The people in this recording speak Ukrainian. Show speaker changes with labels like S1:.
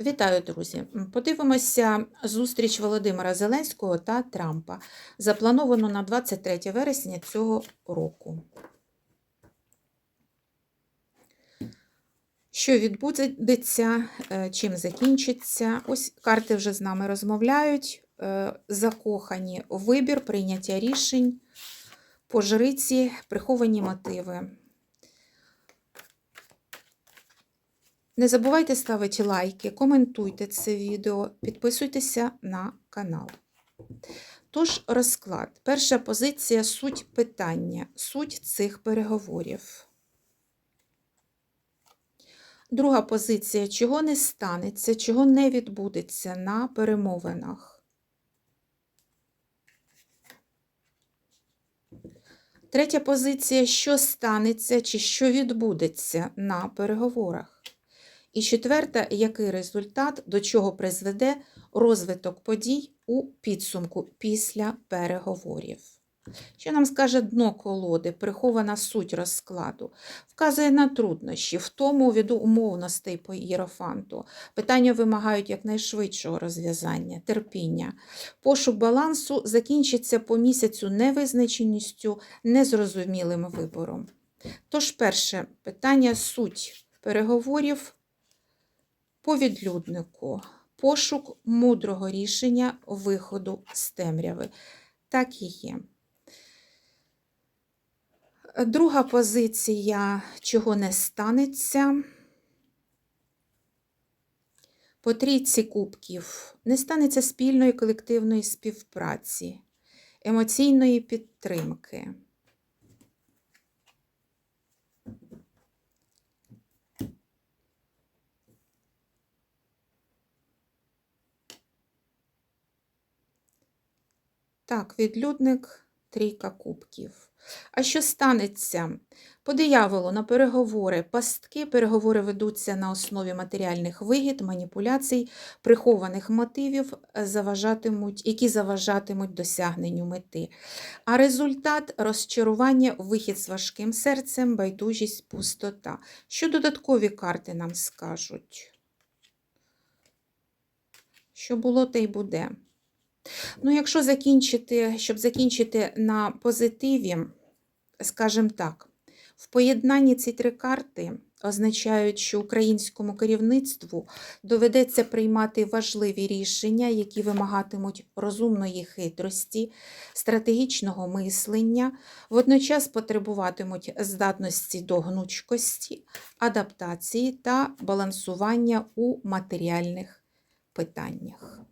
S1: Вітаю, друзі! Подивимося зустріч Володимира Зеленського та Трампа, заплановано на 23 вересня цього року. Що відбудеться, е, чим закінчиться? Ось карти вже з нами розмовляють. е, Закохані вибір, прийняття рішень, по жриці, приховані мотиви. Не забувайте ставити лайки, коментуйте це відео, підписуйтеся на канал. Тож, розклад. Перша позиція суть питання, суть цих переговорів. Друга позиція чого не станеться, чого не відбудеться на перемовинах. Третя позиція що станеться чи що відбудеться на переговорах. І четверта, який результат, до чого призведе розвиток подій у підсумку після переговорів. Що нам скаже дно колоди, прихована суть розкладу, вказує на труднощі, в тому від умовностей по ієрофанту. Питання вимагають якнайшвидшого розв'язання, терпіння. Пошук балансу закінчиться по місяцю невизначеністю, незрозумілим вибором. Тож, перше питання суть переговорів по відлюднику. Пошук мудрого рішення виходу з темряви. Так і є. Друга позиція, чого не станеться. По трійці кубків не станеться спільної колективної співпраці, емоційної підтримки. Так, відлюдник, трійка кубків. А що станеться? По дияволу на переговори, пастки, переговори ведуться на основі матеріальних вигід, маніпуляцій, прихованих мотивів, заважатимуть, які заважатимуть досягненню мети. А результат розчарування, вихід з важким серцем, байдужість, пустота. Що додаткові карти нам скажуть? Що було, те й буде. Ну, якщо закінчити, щоб закінчити на позитиві, скажімо так, в поєднанні ці три карти означають, що українському керівництву доведеться приймати важливі рішення, які вимагатимуть розумної хитрості, стратегічного мислення, водночас потребуватимуть здатності до гнучкості, адаптації та балансування у матеріальних питаннях.